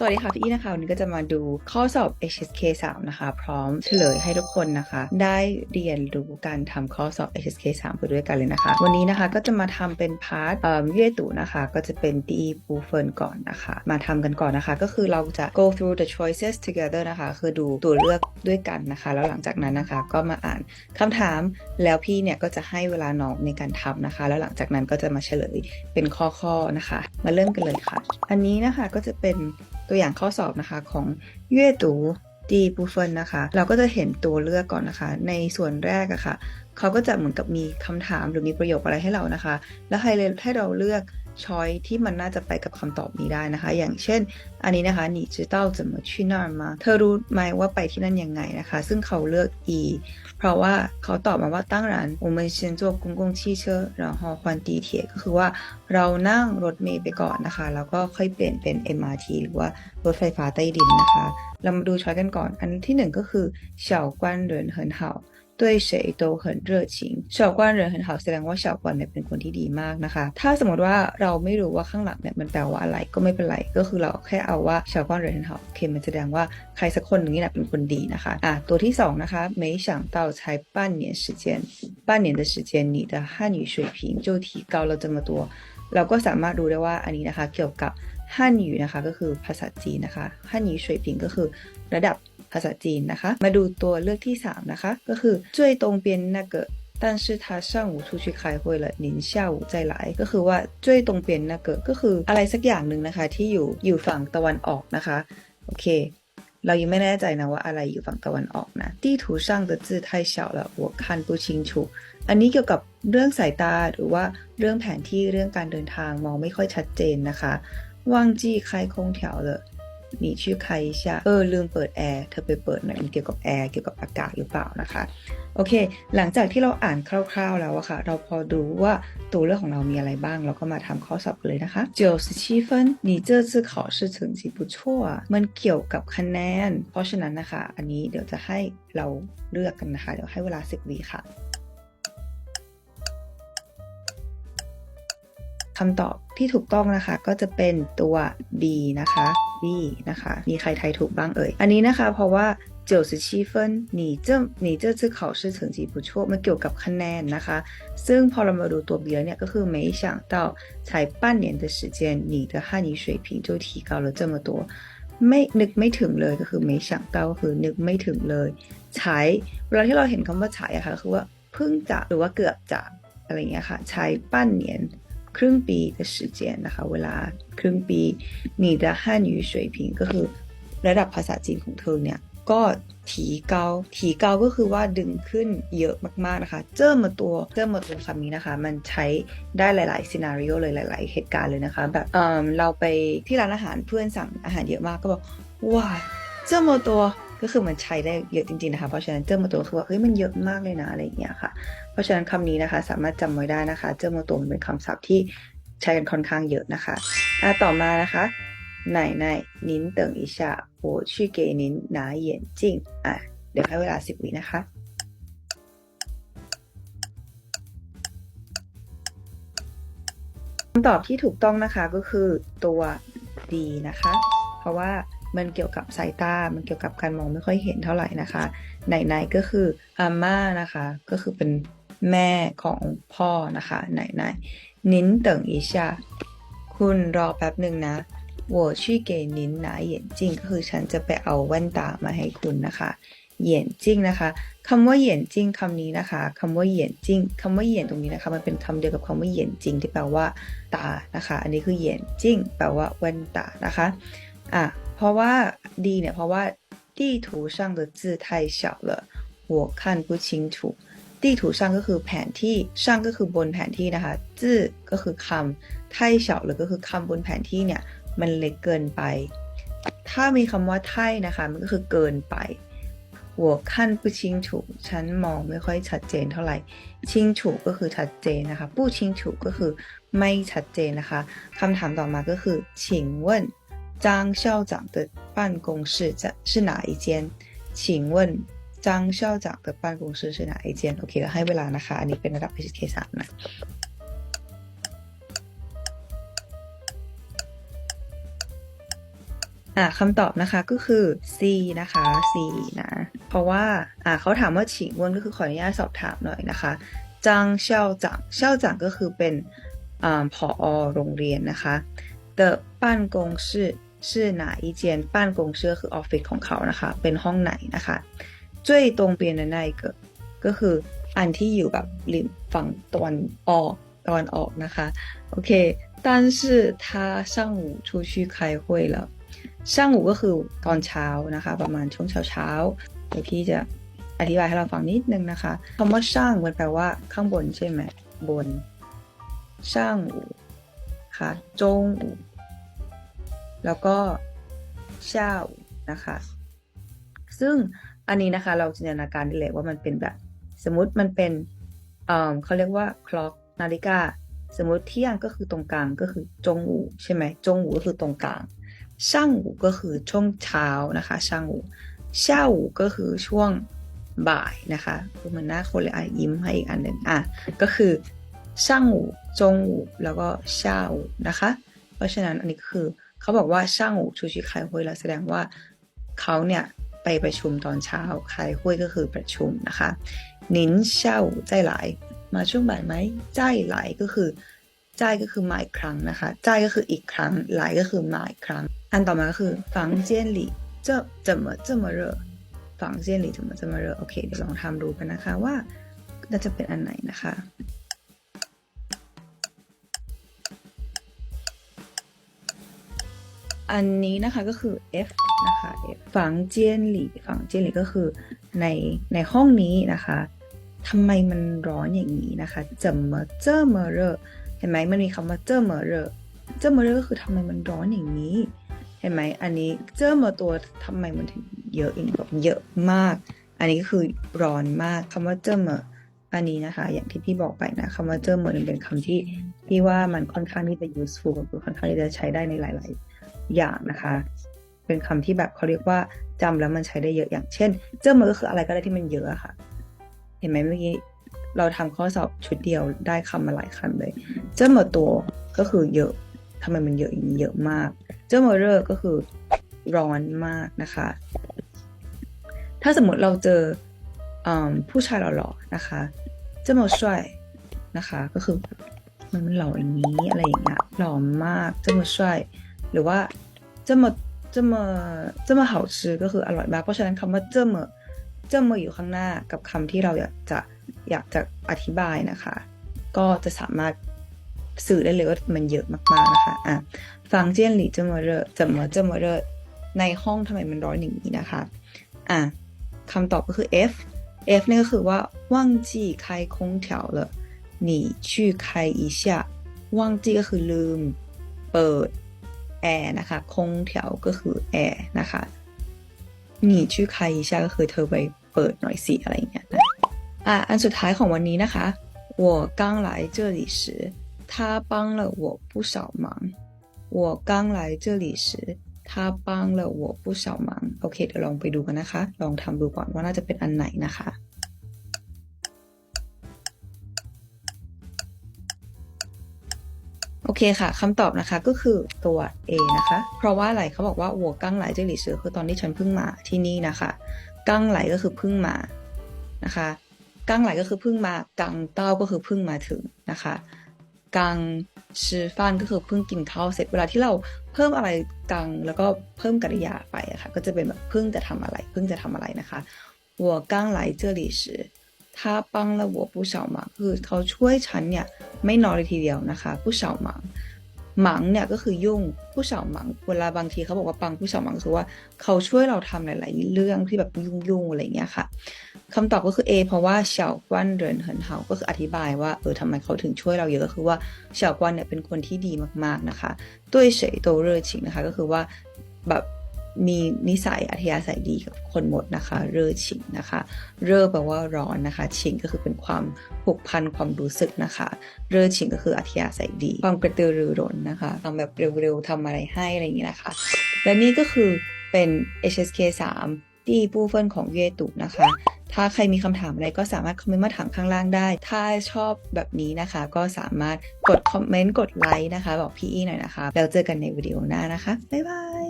สวัสดีค่ะพี่อีนะคะวันนี้ก็จะมาดูข้อสอบ HSK 3 นะคะ พร้อมเฉลยให้ทุกคนนะคะ ได้เรียนรู้การทำข้อสอบ HSK 3 ไปด้วยกันเลยนะคะ วันนี้นะคะก็จะมาทำเป็นพาร์ทเอ่อเย่ตู่นะคะ ก็จะเป็นดีบูเฟินก่อนนะคะ มาทำกันก่อนนะคะ ก็คือเราจะ go through the choices together นะคะ คือดูตัวเลือกด้วยกันนะคะ แล้วหลังจากนั้นนะคะ ก็มาอ่านคำถามแล้วพี่เนี่ยก็จะให้เวลาน้องในการทำนะคะ แล้วหลังจากนั้นก็จะมาเฉลยเป็นข้อๆนะคะ มาเริ่มกันเลยค่ะ อันนี้นะคะก็จะเป็น ตัวอย่างข้อสอบนะคะของเย่ตูดีบูเฟินนะคะ เราก็จะเห็นตัวเลือกก่อนนะคะ ในส่วนแรกอะค่ะเขาก็จะเหมือนกับมีคำถามหรือมีประโยคอะไรให้เรานะคะ แล้วให้เลยให้เราเลือก ช้อยที่มันน่าจะไปกับคำตอบนี้ได้นะคะ อย่างเช่น อันนี้นะคะ你知道怎么去那儿吗เธอรู้ไหมว่าไปที่นั่นยังไงนะคะ ซึ่งเขาเลือก e เพราะว่าเขาตอบมาว่า当然我们先坐公共汽车然后换地铁ก็คือว่าเรานั่งรถเมล์ไปก่อนนะคะ แล้วก็ค่อยเปลี่ยนเป็น MRT หรือว่ารถไฟฟ้าใต้ดินนะคะ เรามาดูช้อยกันก่อน อันที่หนึ่งก็คือ小官人很好 对谁都很热情小官人很好แสดงว่า小官เนี่ยเป็นคนที่ดีมากนะคะ ถ้าสมมติว่าเราไม่รู้ว่าข้างหลังเนี่ยมันแปลว่าอะไรก็ไม่เป็นไร ก็คือเราแค่เอาว่า小官人很好โอเคมันแสดงว่าใครสักคนหนึ่งนี่แหละเป็นคนดีนะคะอ่ะตัวที่สองนะคะ没想到才半年时间半年的时间你的汉语水平就提高了这么多เราก็สามารถดูได้ว่าอันนี้นะคะเกี่ยวกับฮั่นยูนะคะก็คือภาษาจีนนะคะฮั่นยู水平ก็คือระดับ ภาษาจีนนะคะ มาดูตัวเลือกที่ 3 นะคะ ก็คือ最东边那个但是他上午出去开会了您下午再来ก็คือว่า最东边那个ก็คืออะไรสักอย่างหนึ่งนะคะ ที่อยู่อยู่ฝั่งตะวันออกนะคะ โอเค เรายังไม่แน่ใจนะว่าอะไรอยู่ฝั่งตะวันออกนะ地图上的字太小了我看不清楚อันนี้เกี่ยวกับเรื่องสายตาหรือว่าเรื่องแผนที่เรื่องการเดินทางมองไม่ค่อยชัดเจนนะคะ忘记开空调了 หนีชื่อใครชาเออลืมเปิดแอร์เธอไปเปิดหน่อยมันเกี่ยวกับแอร์เกี่ยวกับอากาศหรือเปล่านะคะโอเค หลังจากที่เราอ่านคร่าวๆแล้วอะค่ะ เราพอดูว่าตัวเลือกของเรามีอะไรบ้าง เราก็มาทำข้อสอบเลยนะคะเจลสิชีเฟินนี่เจอซื้อขอชื่อถึงสิบุชัวมันเกี่ยวกับคะแนน เพราะฉะนั้นนะคะ อันนี้เดี๋ยวจะให้เราเลือกกันนะคะ เดี๋ยวให้เวลา 10วิค่ะ คำตอบที่ถูกต้องนะคะก็จะเป็นตัว B นะคะ B นะคะ มีใครไทยถูกบ้างเอ่ย อันนี้นะคะเพราะว่า97分你这你这次考试成绩不错มันเกี่ยวกับคะแนนนะคะ ซึ่งพอเรามาดูตัว B แล้วเนี่ยก็คือ没想到才半年的时间你的汉语水平就提高了这么多ไม่นึกไม่ถึงเลยก็คือไม่想到ก็คือนึกไม่ถึงเลยใช้เวลาที่เราเห็นคำว่าใช้อะค่ะก็คือว่าเพิ่งจะหรือว่าเกือบจะอะไรอย่างเงี้ยค่ะใช้ปั้นเหนียน ครึ่งปี的时间นะคะเวลาครึ่งปี你的汉语水平ก็คือระดับภาษาจีนของเธอเนี่ยก็ถีเกาถีเกาก็คือว่าดึงขึ้นเยอะมากๆนะคะ เจอมาตัวเจอมาตัวคำนี้นะคะ มันใช้ได้หลายๆซีนารีโอเลยหลาย ๆ เหตุการณ์เลยนะคะ แบบเออเราไปที่ร้านอาหารเพื่อนสั่งอาหารเยอะมากก็บอกว้าเจอมาตัว ก็คือมันใช้ได้เยอะจริงๆนะคะ เพราะฉะนั้นเจอโมโตคือว่าเฮ้ยมันเยอะมากเลยนะอะไรอย่างเงี้ยค่ะ เพราะฉะนั้นคำนี้นะคะสามารถจำไว้ได้นะคะเจอโมโตมันเป็นคำศัพท์ที่ใช้กันค่อนข้างเยอะนะคะต่อมานะคะไหนไหนนิ้นเติงอิชาโอชื่อเกนิ้นหนาเหยียนจิงอะเดี๋ยวให้เวลาสิบวินะคะคำตอบที่ถูกต้องนะคะก็คือตัวดีนะคะ เพราะว่า มันเกี่ยวกับสายตา มันเกี่ยวกับการมองไม่ค่อยเห็นเท่าไหร่นะคะ ไหนๆก็คืออาม่านะคะ ก็คือเป็นแม่ของพ่อนะคะไหนๆนิ้นเติงอีชาคุณรอแป๊บหนึ่งนะ我去给您拿眼镜ก็คือฉันจะไปเอาแว่นตามาให้คุณนะคะเหยียนจิ้งนะคะคำว่าเหยียนจิ้งคำนี้นะคะคำว่าเหยียนจิ้งคำว่าเหยียนตรงนี้นะคะ มันเป็นคำเดียวกับคำว่าเหยียนจริงที่แปลว่า ตานะคะ อันนี้คือเหยียนจิ้งแปลว่าแว่นตานะคะอ่ะ เพราะว่าดีเนี่ยเพราะว่า地图上的字太小了我看不清楚地图上ก็คือแผนที่ช่างก็คือบนแผนที่นะคะจื้อก็คือคำไทเฉาหรือก็คือคำบนแผนที่เนี่ยมันเล็กเกินไป ถ้ามีคำว่าไทนะคะ มันก็คือเกินไปหัวขั้นผู้ชิงถูฉันมองไม่ค่อยชัดเจนเท่าไหร่ ชิงถูก็คือชัดเจนนะคะผู้ชิงถูก็คือไม่ชัดเจนนะคะคำถามต่อมาก็คือ请问 张校长的办公室在是哪一间请问张校长的办公室是哪一间โอเคก็ให้เวลานะคะ อันนี้เป็นระดับ HK 3นะ ค อ่ะคำตอบนะคะก็คือ C นะคะ C นะ เพราะว่าอ่ะเขาถามว่าฉิงเวินก็คือขออนุญาตสอบถามหน่อยนะคะจางเช่าจังเช่าจังก็คือเป็นอ่าผอโรงเรียนนะคะ的办公室 是哪一间办公室ก็คือออฟฟิศของเขานะคะ เป็นห้องไหนนะคะ最东边的那一个ก็คืออันที่อยู่แบบริมฝั่งตะวันออกตะวันออกนะคะโอเค但是他上午出去开会了上午ก็คือตอนเช้านะคะ ประมาณช่วงเช้าเช้าๆเดี๋ยวพี่จะอธิบายให้เราฟังนิดนึงนะคะคำว่าช่างมันแปลว่าข้างบนใช่ไหมบนช่างอูค่ะจงอู แล้วก็เช้านะคะ ซึ่งอันนี้นะคะเราจินตนาการได้เลยว่ามันเป็นแบบ สมมติมันเป็นเเขาเรียกว่า clock นาฬิกา สมมติเที่ยงก็คือตรงกลางก็คือจงอูใช่ไหมจงอูก็คือตรงกลางช่างอูก็คือช่วงเช้านะคะช่างอูเช้าอูก็คือช่วงบ่ายนะคะคือมันหน้าคนเลยอะยิ้มให้อีกอันหนึ่งอะก็คือช่างอูจงอูแล้วก็เช้าอูนะคะ เพราะฉะนั้นอันนี้คือ เขาบอกว่าช่างอูชูชิคายฮุยแล้วแสดงว่าเขาเนี่ยไปประชุมตอนเช้าคายฮุยก็คือประชุมนะคะนินเช้าใจหลาย มาช่วงบ่ายไหมใจหลายก็คือใจก็คือมาอีกครั้งนะคะใจก็คืออีกครั้งหลายก็คือมาอีกครั้ง อันต่อมาก็คือ房间里这怎么这么热房间里怎么这么热โอเคเดี๋ยวลองทำดูกันนะคะว่าน่าจะเป็นอันไหนนะคะ อันนี้นะคะก็คือ F นะคะ F ฝังเจียนหลี่ฝังเจียนหลี่ก็คือในในห้องนี้นะคะทำไมมันร้อนอย่างนี้นะคะจำเมอเจอเมอเรอเห็นไหมมันมีคำว่าเจอเมอเรอเจอเมอเรอก็คือทำไมมันร้อนอย่างนี้ เห็นไหมอันนี้เจอเมอร์ตัวทำไมมันถึงเยอะอย่งแบบเยอะมาก อันนี้ก็คือร้อนมากคำว่าเจอเมอร์อันนี้นะคะ อย่างที่พี่บอกไปนะคำว่าเจอเมอร์เป็นคำที่พี่ว่ามันค่อนข้างที่จะ useful คือค่อนข้างที่จะใช้ได้ในหลาย ๆ อย่างนะคะ เป็นคำที่แบบเขาเรียกว่าจำแล้วมันใช้ได้เยอะอย่างเช่น เจอมาก็คืออะไรก็ได้ที่มันเยอะค่ะ เห็นไหมเมื่อกี้เราทำข้อสอบชุดเดียวได้คำมาหลายคำเลย เจอมาตัวก็คือเยอะทำไมมันเยอะอย่างนี้เยอะมาก เจอมาเรอก็คือร้อนมากนะคะ ถ้าสมมติเราเจอผู้ชายหล่อๆนะคะ เจอมาช่วยนะคะ ก็คือมันมันหล่ออย่างนี้อะไรอย่างเงี้ยหล่อมากเจอมาช่วย หรือว่าเจอมาเจอมาเจอมา好吃ก็คืออร่อยมาก เพราะฉะนั้นคำว่าเจอมาเจอมาอยู่ข้างหน้ากับคำที่เราอยากจะอยากจะอธิบายนะคะ ก็จะสามารถสื่อได้เลยว่ามันเยอะมากๆนะคะอ่ะฟังเจียนหลี่จะมาเรอจะมาจะมาเรอในห้องทำไมมันร้อนอย่างนี้นะคะอ่ะคำตอบก็คือ F F นี่ก็คือว่าว่างจี开空调了你去开一下ว่างจีก็คือลืม เปิด แอร์นะคะคงแถวก็คือแอร์นะคะนี่ชื่อใครใช่ก็คือเธอไปเปิดหน่อยสิอะไรเงี้ยนะอะอันสุดท้ายของวันนี้นะคะ我刚来这里时他帮了我不少忙我刚来这里时他帮了我不少忙โอเคเดี๋ยวลองไปดูกันนะคะ ลองทำดูก่อนว่าน่าจะเป็นอันไหนนะคะ โอเคค่ะคำตอบนะคะก็คือตัว A นะคะ เพราะว่าอะไรเขาบอกว่าหัวกั้งไหลเจลิซือคือตอนที่ฉันเพิ่งมาที่นี่นะคะ กั้งไหลก็คือเพิ่งมานะคะ กั้งไหลก็คือเพิ่งมา กังเต้าก็คือเพิ่งมาถึงนะคะ กังชื่อฟันก็คือเพิ่งกินข้าวเสร็จเวลาที่เราเพิ่มอะไรกังแล้วก็เพิ่มกริยาไปอะคะ่ะก็จะเป็นแบบเพิ่งจะทำอะไร เพิ่งจะทำอะไรนะคะหัวกั้งไหลเจลิซือ 他帮了我不少忙คือเขาช่วยฉันเนี่ยไม่น้อยเลยทีเดียวนะคะผู้เฉาหมังหมังเนี่ยก็คือยุ่งผู้เฉาหมังเวลาบางทีเขาบอกว่าปังผู้เฉาหมังคือว่าเขาช่วยเราทำหลาย ๆ เรื่องที่แบบยุ่งๆอะไรอย่างเงี้ยค่ะคำตอบก็คือ A เพราะว่าเฉาควันเรินเหินเฮาก็คืออธิบายว่าเออทำไมเขาถึงช่วยเราเยอะก็คือว่าเฉาควันเนี่ยเป็นคนที่ดีมากๆนะคะด้วยเฉยโตเรอชิงนะคะก็คือว่าแบบ มีนิสัยอัธยาศัยดีกับคนหมดนะคะ เร่อชิงนะคะ เร่อแปลว่าร้อนนะคะ ชิงก็คือเป็นความผูกพันความรู้สึกนะคะ เร่อชิงก็คืออัธยาศัยดี ความกระตือรือร้นนะคะทำแบบเร็วๆทำอะไรให้อะไรอย่างนี้นะคะ และนี่ก็คือเป็น HSK 3 ที่ปูเฟินของเยตุนะคะ ถ้าใครมีคำถามอะไรก็สามารถคอมเมนต์มาถามข้างล่างได้ ถ้าชอบแบบนี้นะคะ ก็สามารถกดคอมเมนต์กดไลค์นะคะ บอกพี่อีหน่อยนะคะ แล้วเจอกันในวิดีโอหน้านะคะ บ๊ายบาย